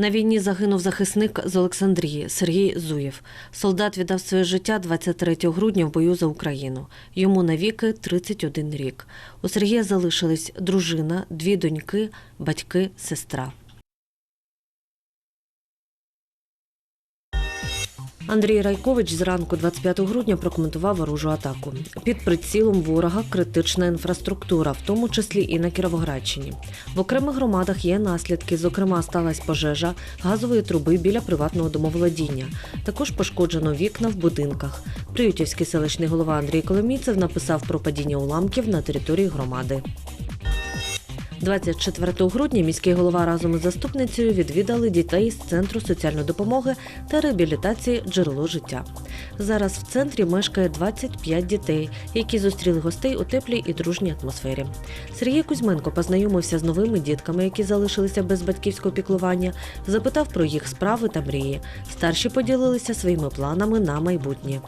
На війні загинув захисник з Олександрії Сергій Зуєв. Солдат віддав своє життя 23 грудня в бою за Україну. Йому навіки 31 рік. У Сергія залишились дружина, дві доньки, батьки, сестра. Андрій Райкович зранку 25 грудня прокоментував ворожу атаку. Під прицілом ворога критична інфраструктура, в тому числі і на Кіровоградщині. В окремих громадах є наслідки. Зокрема, сталася пожежа газової труби біля приватного домоволодіння. Також пошкоджено вікна в будинках. Приютівський селищний голова Андрій Коломійцев написав про падіння уламків на території громади. 24 грудня міський голова разом із заступницею відвідали дітей з центру соціальної допомоги та реабілітації джерело життя. Зараз в центрі мешкає 25 дітей, які зустріли гостей у теплій і дружній атмосфері. Сергій Кузьменко познайомився з новими дітками, які залишилися без батьківського піклування, запитав про їх справи та мрії. Старші поділилися своїми планами на майбутнє.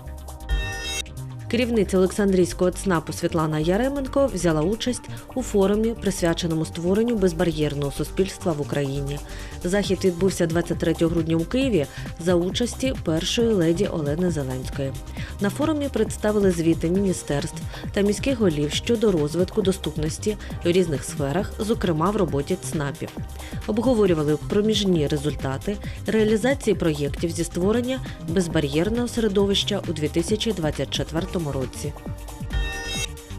Керівниця Олександрійського ЦНАПу Світлана Яременко взяла участь у форумі, присвяченому створенню безбар'єрного суспільства в Україні. Захід відбувся 23 грудня у Києві за участі першої леді Олени Зеленської. На форумі представили звіти міністерств та міських голів щодо розвитку доступності в різних сферах, зокрема в роботі ЦНАПів. Обговорювали проміжні результати реалізації проєктів зі створення безбар'єрного середовища у 2024 році.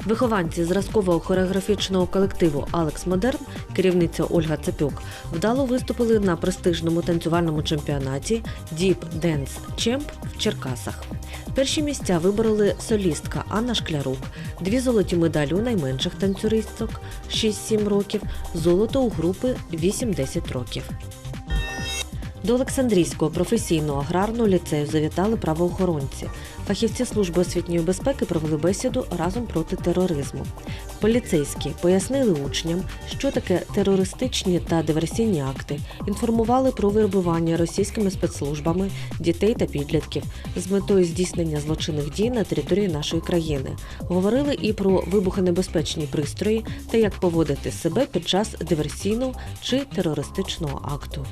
Вихованці зразкового хореографічного колективу Алекс Модерн, керівниця Ольга Цепюк, вдало виступили на престижному танцювальному чемпіонаті Deep Dance Champ в Черкасах. Перші місця вибороли солістка Анна Шклярук, дві золоті медалі у найменших танцюристок 6-7 років, золото у групи 8-10 років. До Олександрійського професійного аграрного ліцею завітали правоохоронці. Фахівці служби освітньої безпеки провели бесіду разом проти тероризму. Поліцейські пояснили учням, що таке терористичні та диверсійні акти, інформували про виробування російськими спецслужбами дітей та підлітків з метою здійснення злочинних дій на території нашої країни. Говорили і про вибухонебезпечні пристрої та як поводити себе під час диверсійного чи терористичного акту.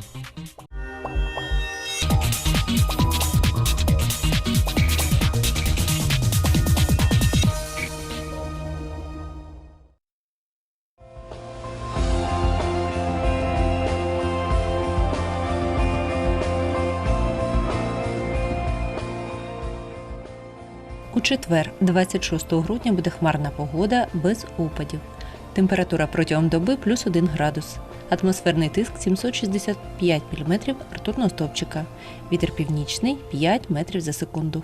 У четвер, 26 грудня, буде хмарна погода без опадів. Температура протягом доби плюс 1 градус. Атмосферний тиск 765 мм ртутного стовпчика. Вітер північний 5 метрів за секунду.